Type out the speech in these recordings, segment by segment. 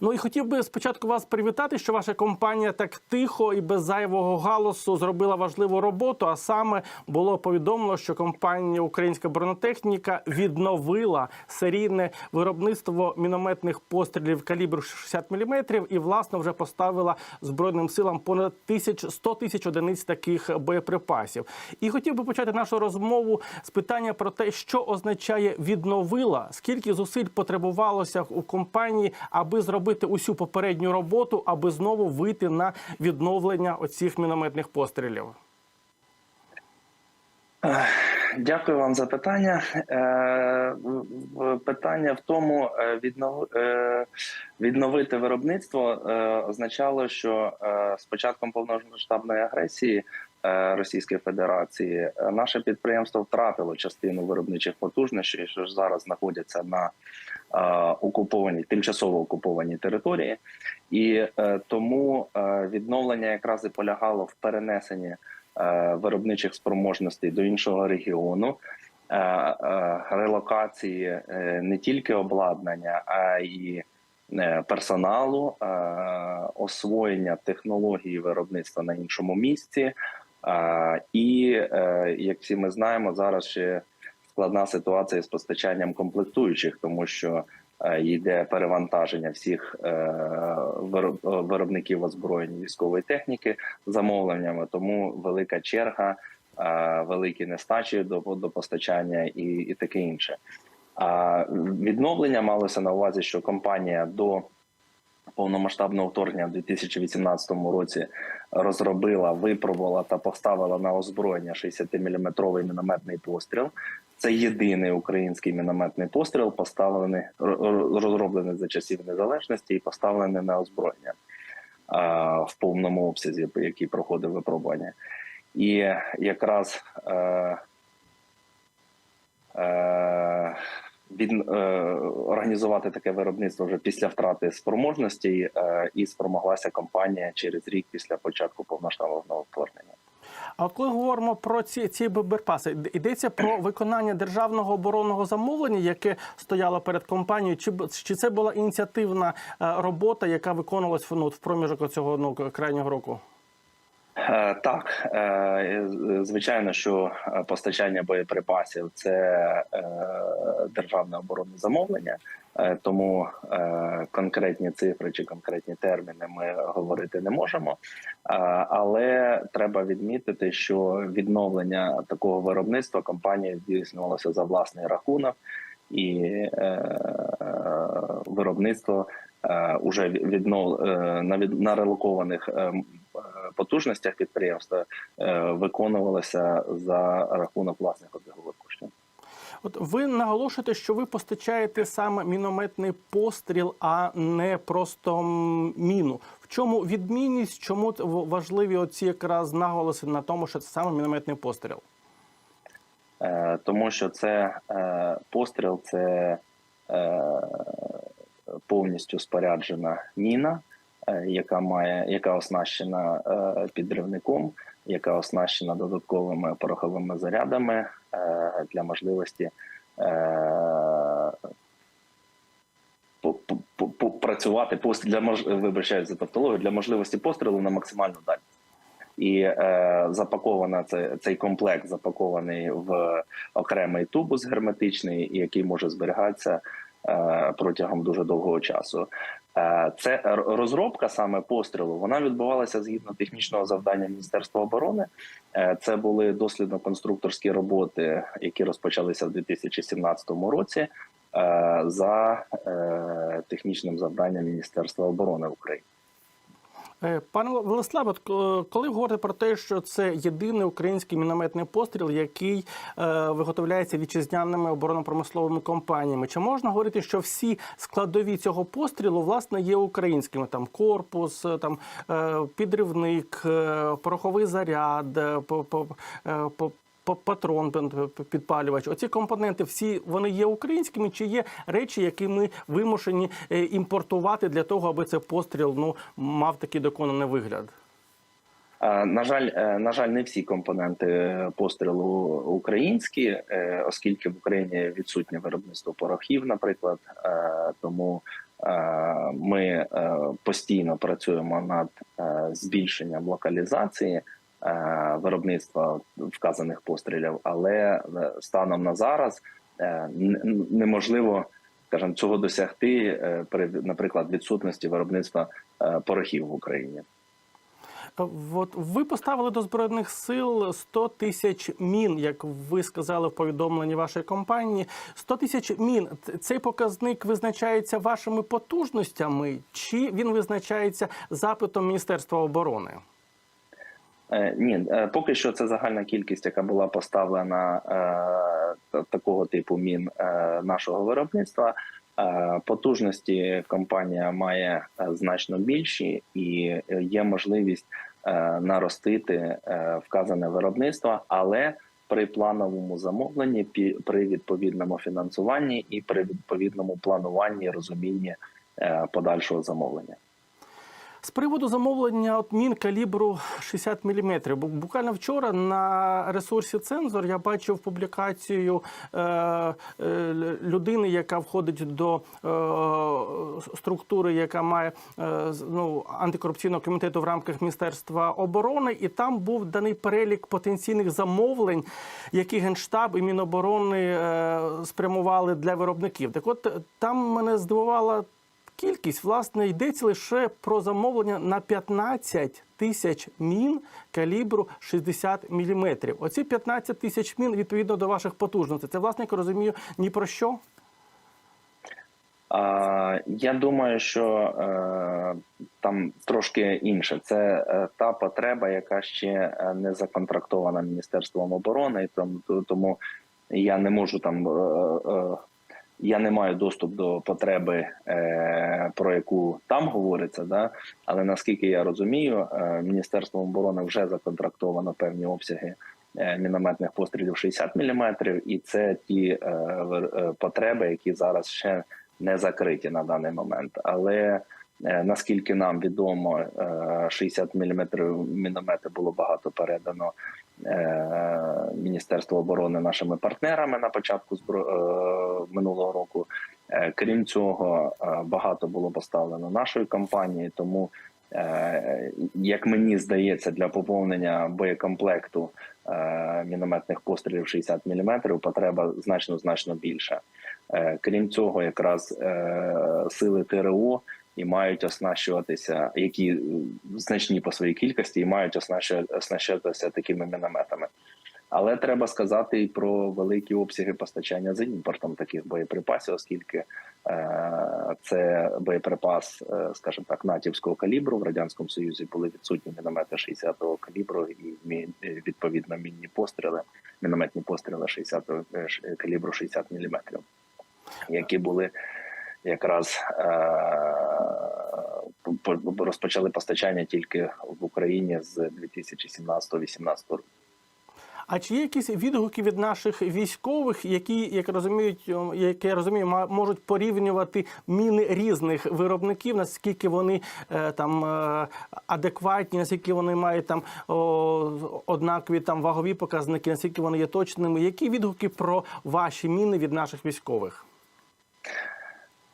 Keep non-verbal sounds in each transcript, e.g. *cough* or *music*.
Ну і хотів би спочатку вас привітати, що ваша компанія так тихо і без зайвого галасу зробила важливу роботу. А саме було повідомлено, що компанія Українська бронетехніка відновила серійне виробництво мінометних пострілів калібру 60 мм і власне вже поставила збройним силам понад тисяч 100 тисяч одиниць таких боєприпасів. І хотів би почати нашу розмову з питання про те, що означає відновила, скільки зусиль потребувалося у компанії, аби зробити усю попередню роботу, аби знову вийти на відновлення оцих мінометних пострілів. Дякую вам за питання. Е, Питання в тому, е, е, відновити виробництво означало, що з початком повномасштабної агресії Російської Федерації наше підприємство втратило частину виробничих потужностей, що зараз знаходяться на е, окупованій, тимчасово окупованій території, і е, тому е, відновлення якраз і полягало в перенесенні виробничих спроможностей до іншого регіону, релокації не тільки обладнання, а й персоналу, освоєння технології виробництва на іншому місці. І як всі ми знаємо, зараз ще складна ситуація з постачанням комплектуючих, тому що е, йде перевантаження всіх е, виробників озброєння військової техніки замовленнями, тому велика черга, е, великі нестачі до, постачання і, і таке інше. А відновлення малося на увазі, що компанія до повномасштабного вторгнення в 2018 році розробила, випробувала та поставила на озброєння 60-мм мінометний постріл. Це єдиний український мінометний постріл, поставлений ро- розроблений за часів незалежності і поставлений на озброєння в повному обсязі, який проходив випробування. І якраз е, е, від, е, організувати таке виробництво вже після втрати спроможностей, е, і спромоглася компанія через рік після початку повноштабного вторгнення. А коли говоримо про ці ці боєприпаси, йдеться про виконання державного оборонного замовлення, яке стояло перед компанією, чи чи це була ініціативна е, робота, яка виконувалась ну, в проміжок цього ну, крайнього року? Е, Так, е, звичайно, що е, постачання боєприпасів це е, державне оборонне замовлення, е, тому е, конкретні цифри чи конкретні терміни ми говорити не можемо. Е, Але треба відмітити, що відновлення такого виробництва компанія здійснювалося за власний рахунок, і е, виробництво е, уже віднов е, від на релокованих е, м, е, потужностях підприємства е, виконувалося за рахунок власних обігових коштів. От ви наголошуєте, що ви постачаєте саме мінометний постріл, а не просто міну. В чому відмінність? Чому важливі оці якраз наголоси на тому, що це саме мінометний постріл? Е, тому що це е, постріл, це е, повністю споряджена міна, е, яка має, яка оснащена е, підривником, яка оснащена додатковими пороховими зарядами е, для можливості. Е, працювати постріл для мож... вибачаюсь за тавтологію, для можливості пострілу на максимальну дальність. І е, запакована це цей комплект запакований в окремий тубус герметичний, який може зберігатися е, протягом дуже довгого часу. Е, це розробка саме пострілу. Вона відбувалася згідно технічного завдання Міністерства оборони. Е, це були дослідно-конструкторські роботи, які розпочалися в 2017 році. е, За е, технічним завданням Міністерства оборони України. Е, Пане Владиславе, коли ви говорите про те, що це єдиний український мінометний постріл, який е, виготовляється вітчизняними оборонно-промисловими компаніями, чи можна говорити, що всі складові цього пострілу власне є українськими? Там корпус, е, там е, підривник, е, пороховий заряд, е, е, патрон підпалювач. Оці компоненти всі вони є українськими, чи є речі, які ми вимушені е, імпортувати для того, аби цей постріл ну мав такий доконаний вигляд? Е, На жаль, е, на жаль, не всі компоненти пострілу українські, е, оскільки в Україні відсутнє виробництво порохів, наприклад, Е, тому Е, Ми е, постійно працюємо над е, збільшенням локалізації е, виробництва вказаних пострілів, але е, станом на зараз е, неможливо, скажімо, цього досягти е, при, наприклад, відсутності виробництва е, порохів в Україні. От ви поставили до збройних сил 100 тисяч мін, як ви сказали в повідомленні вашої компанії. 100 тисяч мін. Цей показник визначається вашими потужностями, чи він визначається запитом Міністерства оборони? Е, Ні, е, поки що це загальна кількість, яка була поставлена е, такого типу мін нашого виробництва. Потужності компанія має значно більші, і є можливість наростити вказане виробництво, але при плановому замовленні, при відповідному фінансуванні і при відповідному плануванні е, подальшого замовлення. З приводу замовлення от мін калібру 60 мм. Буквально вчора на ресурсі Цензор я бачив публікацію е, е, людини, яка входить до е, структури, яка має е, ну, антикорупційного комітету в рамках Міністерства оборони, і там був даний перелік потенційних замовлень, які Генштаб і Міноборони е, спрямували для виробників. Так от там мене здивувала Кількість власне йдеться лише про замовлення на 15 тисяч мін калібру 60 мм. Оці 15 тисяч мін відповідно до ваших потужностей. Це власне як розумію ні про що. Я думаю, що е, там трошки інше. Це е, та потреба, яка ще е, не законтрактована Міністерством оборони, тому я не можу там. Я не маю доступ до потреби, е, про яку там говориться, да? але наскільки я розумію, е, Міністерством оборони вже законтрактовано певні обсяги е, мінометних пострілів 60 мм, і це ті потреби, які зараз ще не закриті на даний момент. Але наскільки нам відомо, е, 60 мм міномети було багато передано е, Міністерству оборони нашими партнерами на початку е, минулого року. Е, Крім цього, е, багато було поставлено нашою компанією, тому. е, Як мені здається, для поповнення боєкомплекту е, мінометних пострілів 60 мм потреба значно значно більша. Е, Крім цього, якраз е, сили ТРО і мають оснащуватися, які е, значні по своїй кількості, і мають оснащу- оснащуватися такими мінометами. Але треба сказати і про великі обсяги постачання за імпортом таких боєприпасів, оскільки е, це боєприпас, е, скажімо так, натівського калібру в радянському союзі були відсутні міномети 60-го калібру і е, відповідно мінні постріли, мінометні постріли 60-го е, калібру 60 мм, які були якраз е, по- по- розпочали постачання тільки в Україні з 2017-2018 року. А чи є якісь відгуки від наших військових, які, як розуміють, о, як я розумію, можуть порівнювати міни різних виробників, наскільки вони е, там е, адекватні, наскільки вони мають там однакові там вагові показники, наскільки вони є точними? Які відгуки про ваші міни від наших військових?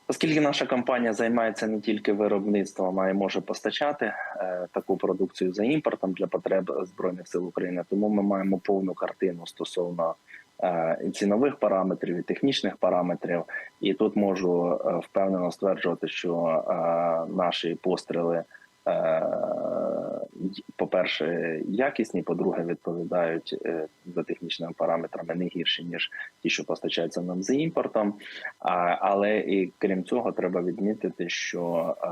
Оскільки наша компанія займається не тільки виробництвом, а й може постачати е, таку продукцію за імпортом для потреб збройних сил України, тому ми маємо повну картину стосовно е, і цінових параметрів і технічних параметрів. І тут можу е, впевнено стверджувати, що е, наші постріли. Е, По-перше, якісні, по-друге, відповідають е, за технічними параметрами не гірше ніж ті, що постачаються нам за імпортом. Але і крім цього, треба відмітити, що е,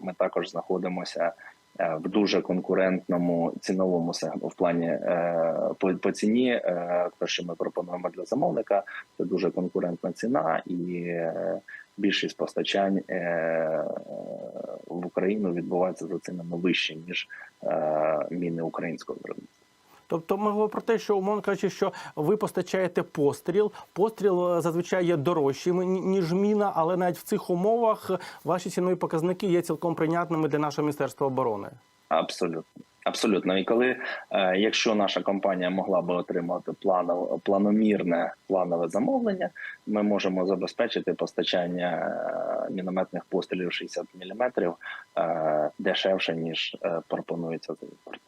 ми також знаходимося в дуже конкурентному ціновому в плані по, по ціні. Те, що ми пропонуємо для замовника, це дуже конкурентна ціна, і більшість постачань е, в Україну відбувається за цінами вище ніж е, міни українського виробництва. Тобто ми говоримо про те, що умовно кажучи, що ви постачаєте постріл. Постріл е, зазвичай є дорожчим ніж міна, але навіть в цих умовах ваші цінові показники є цілком прийнятними для нашого міністерства оборони. Абсолютно. Абсолютно, і коли е, якщо наша компанія могла би отримати планов, планомірне планове замовлення, ми можемо забезпечити постачання е, мінометних пострілів 60 мм е, дешевше ніж пропонується за імпорт.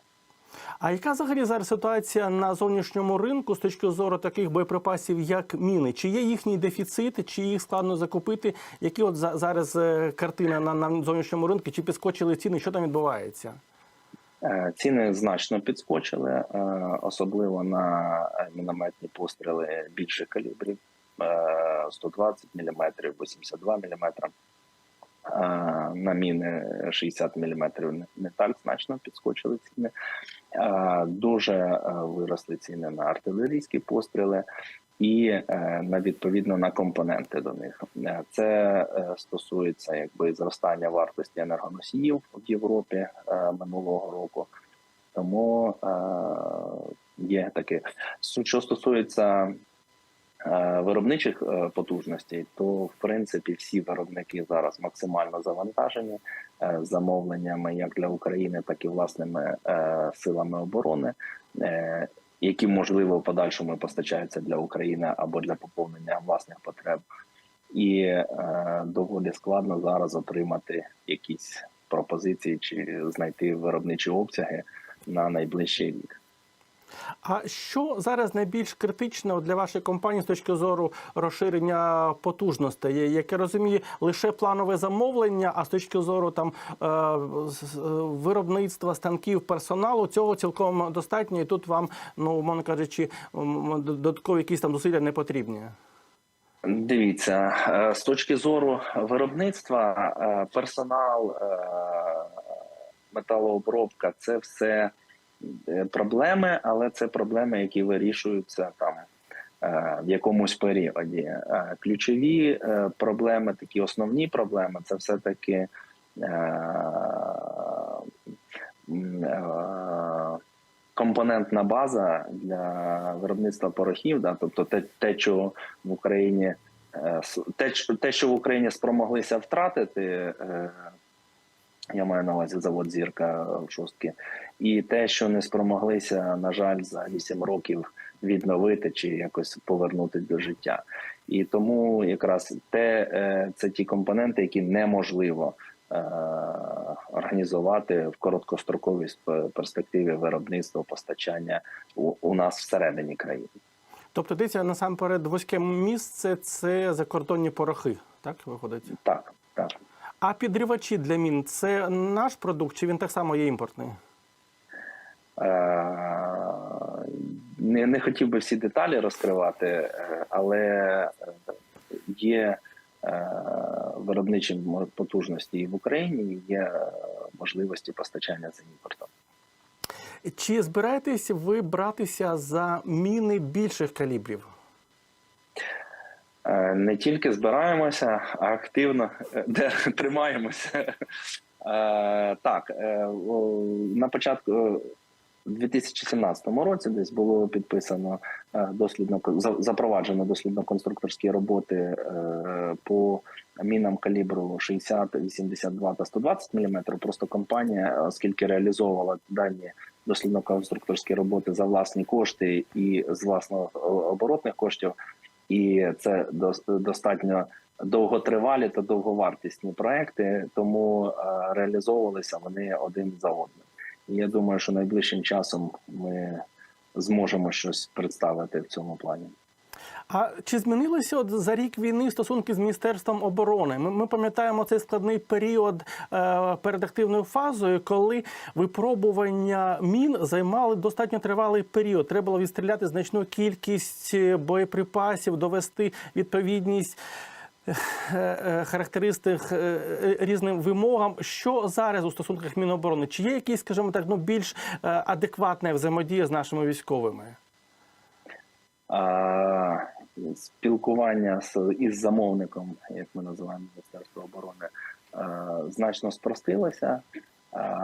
А яка взагалі зараз ситуація на зовнішньому ринку з точки зору таких боєприпасів, як міни? Чи є їхній дефіцит, чи їх складно закупити? Які от за- зараз картина на, на зовнішньому ринку? Чи підскочили ціни? Що там відбувається? Е, Ціни значно підскочили, е, особливо на мінометні постріли більших калібрів е, 120 мм, 82 мм. На міни 60 мм не- так значно підскочили ціни. Е, Дуже виросли ціни на артилерійські постріли і е, на відповідно на компоненти до них. Е, Це е, стосується якби зростання вартості енергоносіїв в Європі минулого року. Тому є таке. Що стосується виробничих потужностей, то в принципі всі виробники зараз максимально завантажені замовленнями як для України, так і власними силами оборони. Які можливо в подальшому постачаються для України або для поповнення власних потреб, і е, доволі складно зараз отримати якісь пропозиції чи знайти виробничі обсяги на найближчий рік. А що зараз найбільш критично для вашої компанії з точки зору розширення потужностей? Як я розумію, лише планове замовлення, а з точки зору там е, виробництва станків персоналу цього цілком достатньо, і тут вам, ну умовно кажучи, додаткові якісь там зусилля не потрібні. Дивіться, е, з точки зору виробництва, е, персонал, металообробка це все проблеми, але це проблеми, які вирішуються там е, в якомусь періоді. Е, Ключові е, проблеми, такі основні проблеми, це все таки. Компонентна база для виробництва порохів, да, тобто те, те, що в Україні Е, те, що в Україні спромоглися втратити, е, я маю на увазі завод зірка в шостки, і те, що не спромоглися, на жаль, за 8 років відновити чи якось повернути до життя. І тому якраз те, е, це ті компоненти, які неможливо е, організувати в короткостроковій сп- перспективі виробництва постачання у, у нас всередині країни. Тобто, дивіться, насамперед, вузьке місце це закордонні порохи, так виходить? Так, так. А підривачі для мін це наш продукт, чи він так само є імпортний? Е, Не, не хотів би всі деталі розкривати, е, але е, є виробничі потужності і в Україні, і є можливості постачання за імпортом. Чи збираєтесь ви братися за міни більших калібрів? Е, Не тільки збираємося, а активно е, де, *laughs* тримаємося. Е, Так, на початку в 2017 році десь було підписано дослідно за- запроваджено дослідно-конструкторські роботи по мінам калібру 60, 82 та 120 мм. Просто компанія, оскільки реалізовувала дані дослідно-конструкторські роботи за власні кошти і з власного е, оборотних коштів, і це дос- достатньо довготривалі та довговартісні проекти, тому е, реалізовувалися вони один за одним. Я думаю, що найближчим часом ми зможемо щось представити в цьому плані. А чи змінилися от за рік війни стосунки з міністерством оборони? Ми, ми пам'ятаємо цей складний період е, перед активною фазою, коли випробування мін займали достатньо тривалий період. Треба було відстріляти значну кількість е, боєприпасів, довести відповідність. е, е, Характеристик різним вимогам, що зараз у стосунках Міноборони? Чи є якісь, скажімо так, ну більш адекватна взаємодія з нашими військовими? Спілкування з із замовником, як ми називаємо Міністерство оборони, е, значно спростилося. Е,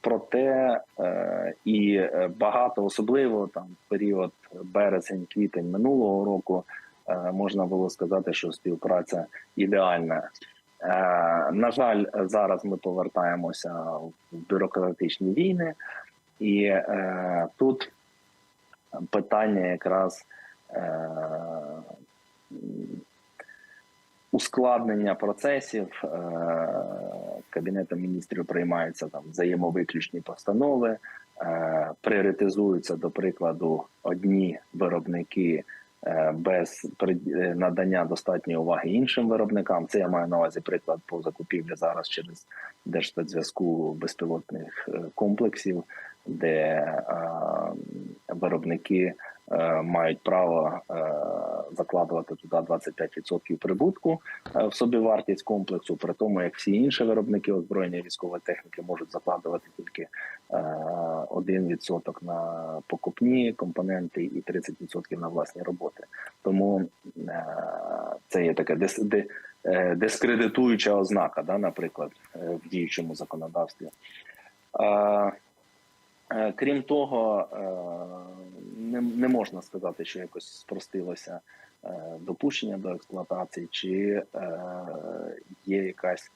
Проте е, і багато, особливо там в період березень-квітень минулого року, можна було сказати, що співпраця ідеальна. На жаль, зараз ми повертаємося в бюрократичні війни, і тут питання якраз ускладнення процесів. Е, Кабінетом міністрів приймаються там взаємовиключні постанови, е, пріоритизуються, до прикладу, одні виробники е, без е, надання достатньої уваги іншим виробникам. Це я маю на увазі приклад по закупівлі зараз через Держспецзв'язку безпілотних е, комплексів, де е, виробники е, мають право е, закладувати туди 25% прибутку е, в собівартість комплексу, при тому як всі інші виробники озброєння військової техніки можуть закладувати тільки е, 1% на покупні компоненти і 30% на власні роботи. Тому е, це є така дис, ди- е, дискредитуюча ознака, да, наприклад, е, в діючому законодавстві. Е, Крім того, е, не, не можна сказати, що якось спростилося е, допущення до експлуатації, чи є якась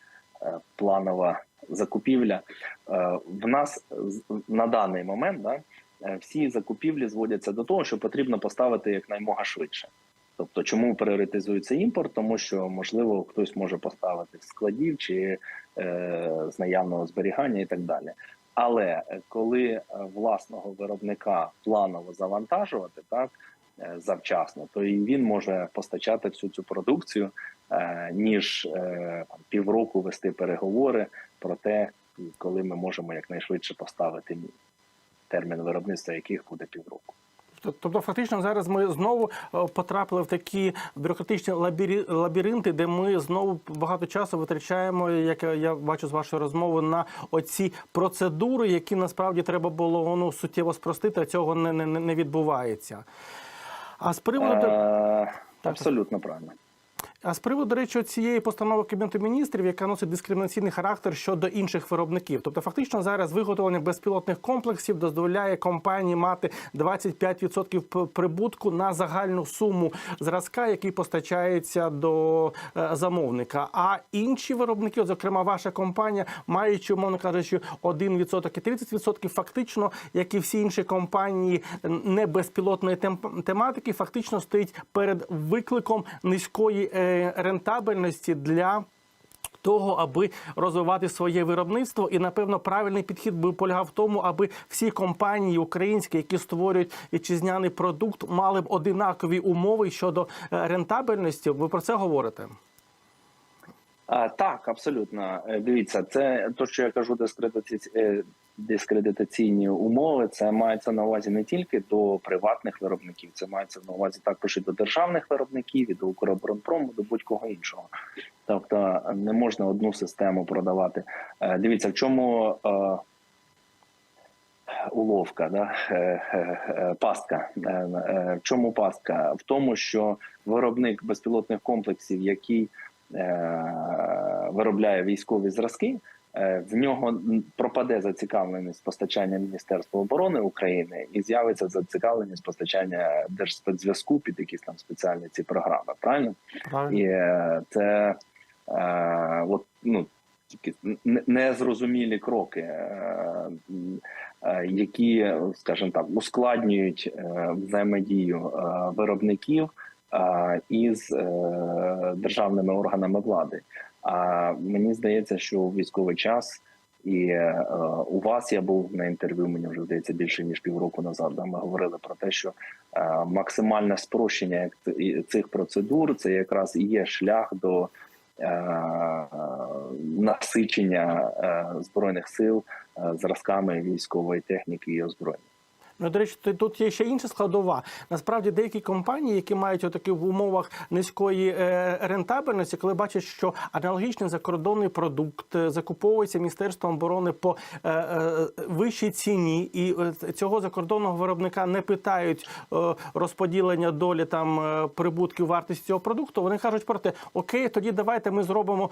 планова закупівля. В нас на даний момент да, всі закупівлі зводяться до того, що потрібно поставити якнаймога швидше. Тобто, чому пріоритизується імпорт? Тому що можливо хтось може поставити з складів чи е, з наявного зберігання і так далі. Але е, коли е, власного виробника планово завантажувати так е, завчасно, то і він може постачати всю цю продукцію, ніж півроку вести переговори про те, коли ми можемо якнайшвидше поставити термін виробництва, яких буде півроку. Тобто, фактично, зараз ми знову е, потрапили в такі бюрократичні лабіринти, де ми знову багато часу витрачаємо, як я- я бачу з вашої розмови, на оці процедури, які насправді треба було ну, суттєво спростити, а цього не, не, не відбувається. А з приводу Е, абсолютно правильно. А з приводу до речі, цієї постанови Кабінету міністрів, яка носить дискримінаційний характер щодо інших виробників, тобто фактично зараз виготовлення безпілотних комплексів дозволяє компанії мати 25% п- прибутку на загальну суму зразка, який постачається до е, замовника. А інші виробники, зокрема ваша компанія, маючи, умовно кажучи, 1% і 30%, фактично, як і всі інші компанії не безпілотної тем- тематики, фактично стоїть перед викликом низької е, рентабельності для. Того, аби розвивати своє виробництво, і напевно правильний підхід би полягав в тому, аби всі компанії українські, які створюють вітчизняний продукт, мали б одинакові умови щодо е, рентабельності. Ви про це говорите? Так, абсолютно. Е, Дивіться, це то, що я кажу, дискредитаці... дискредитаційні умови. Це мається на увазі не тільки до приватних виробників, це мається на увазі також і до державних виробників, і до Укроборонпрому, до будь-кого іншого. Тобто не можна одну систему продавати. Е, Дивіться, в чому е, уловка, да? е, пастка. В чому пастка? В тому, що виробник безпілотних комплексів, який виробляє військові зразки, в нього пропаде зацікавленість постачання Міністерства оборони України і з'явиться зацікавленість постачання Держспецзв'язку під якісь там спеціальні ці програми. Правильно? І е, це е, от, ну, н- незрозумілі кроки, е, е, які, скажімо так, ускладнюють е, взаємодію е, виробників е, із е, державними органами влади. А мені здається, що військовий час. І е, у вас я був на інтерв'ю, мені вже здається більше ніж півроку назад. Да, ми говорили про те, що е, максимальне спрощення цих процедур це якраз і є шлях до е, насичення е, збройних сил е, зразками військової техніки і озброєння. Ну, до речі, тут є ще інша складова. Насправді деякі компанії, які мають отакі в умовах низької е, рентабельності, коли бачать, що аналогічний закордонний продукт е, закуповується Міністерством оборони по е, вищій ціні, і цього закордонного виробника не питають розподілення долі там прибутків вартості цього продукту. Вони кажуть про те, окей, тоді давайте ми зробимо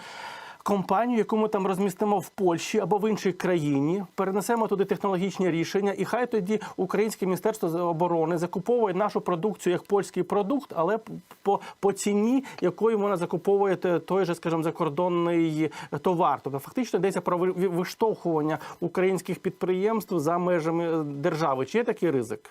компанію, яку ми там розмістимо в Польщі або в іншій країні, перенесемо туди технологічні рішення, і хай тоді українське міністерство оборони закуповує нашу продукцію як польський продукт, але по, по ціні, якою вона закуповує той же, скажімо, закордонний товар. Тобто фактично йдеться про ви- ви- виштовхування українських підприємств за межами е, держави. Чи є такий ризик?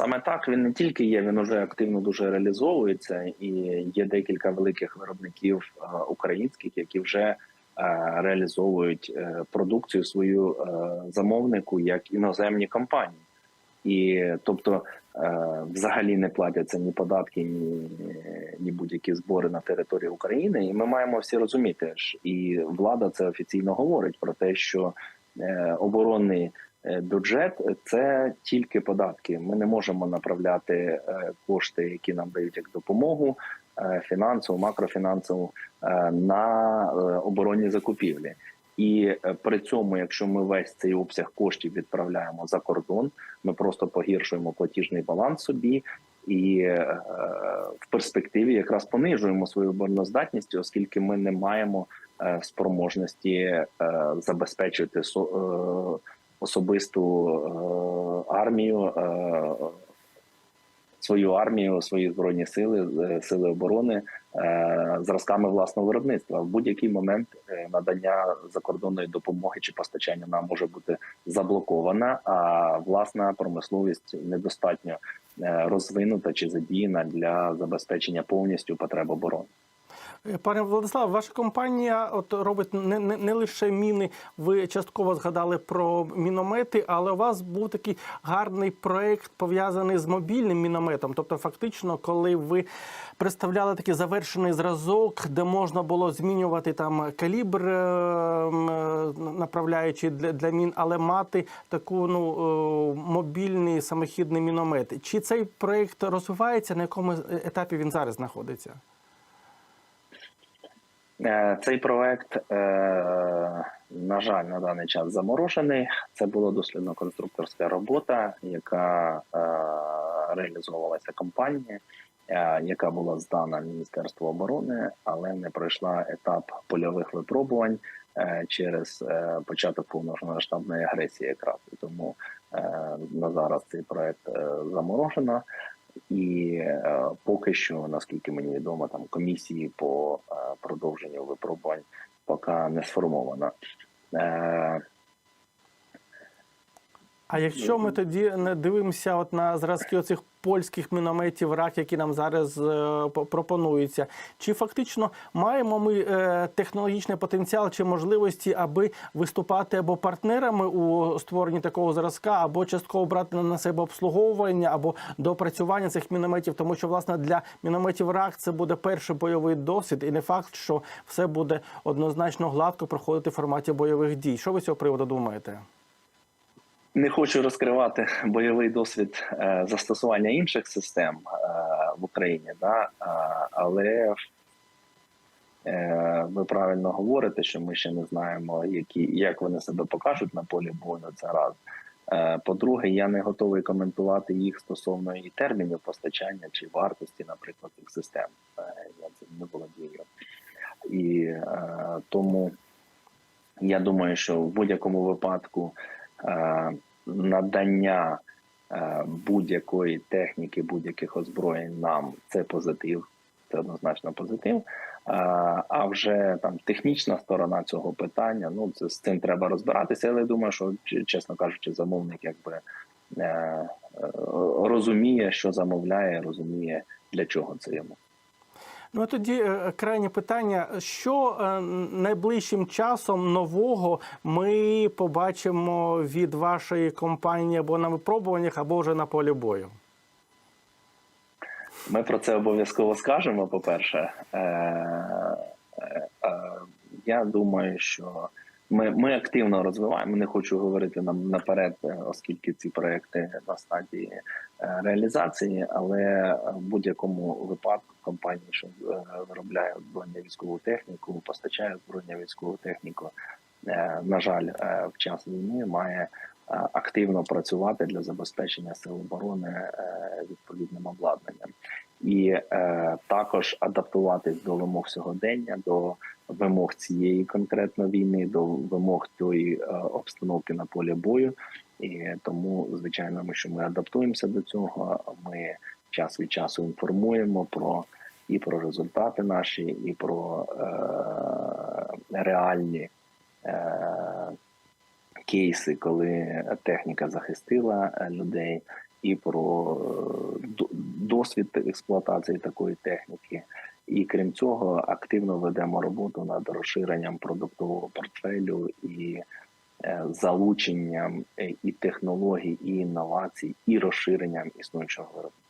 Саме так він не тільки є, він уже активно дуже реалізовується, і є декілька великих виробників е, українських, які вже е, реалізовують е, продукцію свою замовнику як іноземні компанії, і тобто взагалі не платяться ні податки, ні, ні будь-які збори на території України. І ми маємо всі розуміти і влада це офіційно говорить про те, що оборонний бюджет це тільки податки. Ми не можемо направляти е, кошти, які нам дають як допомогу е, фінансову, макрофінансову е, на е, оборонні закупівлі. І е, при цьому, якщо ми весь цей обсяг коштів відправляємо за кордон, ми просто погіршуємо платіжний баланс собі. І е, в перспективі якраз понижуємо свою обороноздатність, оскільки ми не маємо е, спроможності е, забезпечити е, особисту е, армію, е, свою армію, свої збройні сили, е, сили оборони зразками власного виробництва. В будь-який момент надання закордонної допомоги чи постачання нам може бути заблокована, а власна промисловість недостатньо розвинута чи задіяна для забезпечення повністю потреб оборони. Пане Владислав, ваша компанія от робить не, не, не лише міни. Ви частково згадали про міномети, але у вас був такий гарний проект пов'язаний з мобільним мінометом. Тобто, фактично, коли ви представляли такий завершений зразок, де можна було змінювати там калібр, е, е, направляючи для, для мін, але мати таку ну е, мобільний самохідний міномет. Чи цей проект розвивається? На якому етапі він зараз знаходиться? Е, Цей проект, е, на жаль, на даний час заморожений. Це була дослідно-конструкторська робота, яка е, реалізовувалася компанією, е, яка була здана Міністерству оборони, але не пройшла етап польових випробувань через початок повномасштабної агресії. Якраз тому на зараз цей проект заморожено. І е, поки що, наскільки мені відомо, там комісії по е, продовженню випробувань поки не сформована. Е, А якщо ми тоді не дивимося от на зразки оцих польських мінометів РАК, які нам зараз е, пропонуються, чи фактично маємо ми е, технологічний потенціал чи можливості, аби виступати або партнерами у створенні такого зразка, або частково брати на себе обслуговування або допрацювання цих мінометів, тому що власне для мінометів РАК це буде перший бойовий досвід, і не факт, що все буде однозначно гладко проходити в форматі бойових дій. Що ви з цього приводу думаєте? Не хочу розкривати бойовий досвід е, застосування інших систем е, в Україні, да? але е, ви правильно говорите, що ми ще не знаємо, які як вони себе покажуть на полі бою. Це раз. По-друге, я не готовий коментувати їх стосовно і термінів постачання чи вартості, наприклад, цих систем. Я цим не володію. І тому я думаю, що в будь-якому випадку надання е, будь-якої техніки, будь-яких озброєнь нам це позитив, це однозначно позитив. Е, а вже там технічна сторона цього питання, ну це з цим треба розбиратися. Але я думаю, що чесно кажучи, замовник якби е, е, розуміє, що замовляє, розуміє для чого це йому. Ну а тоді е, крайнє питання: що е, найближчим часом нового ми побачимо від вашої компанії або на випробуваннях, або вже на полі бою? Ми про це обов'язково скажемо. По-перше, Е, е, е, я думаю, що ми, ми активно розвиваємо. Не хочу говорити нам наперед, е, оскільки ці проекти на стадії е, реалізації, але в будь-якому випадку компанії, що е, виробляє озброєння військову техніку, постачає озброєння військову техніку, е, на жаль, е, в час війни має е, активно працювати для забезпечення сил оборони е, відповідним обладнанням. і е, також адаптуватись до вимог сьогодення, до вимог цієї конкретно війни, до вимог тої е, обстановки на полі бою. І тому, звичайно, ми що ми адаптуємося до цього. Ми час від часу інформуємо про і про результати наші, і про е, реальні е, кейси, коли техніка захистила е, людей, і про е, досвід експлуатації такої техніки. І крім цього, активно ведемо роботу над розширенням продуктового портфелю і залученням е, і технологій, і інновацій, і розширенням існуючого виробництва.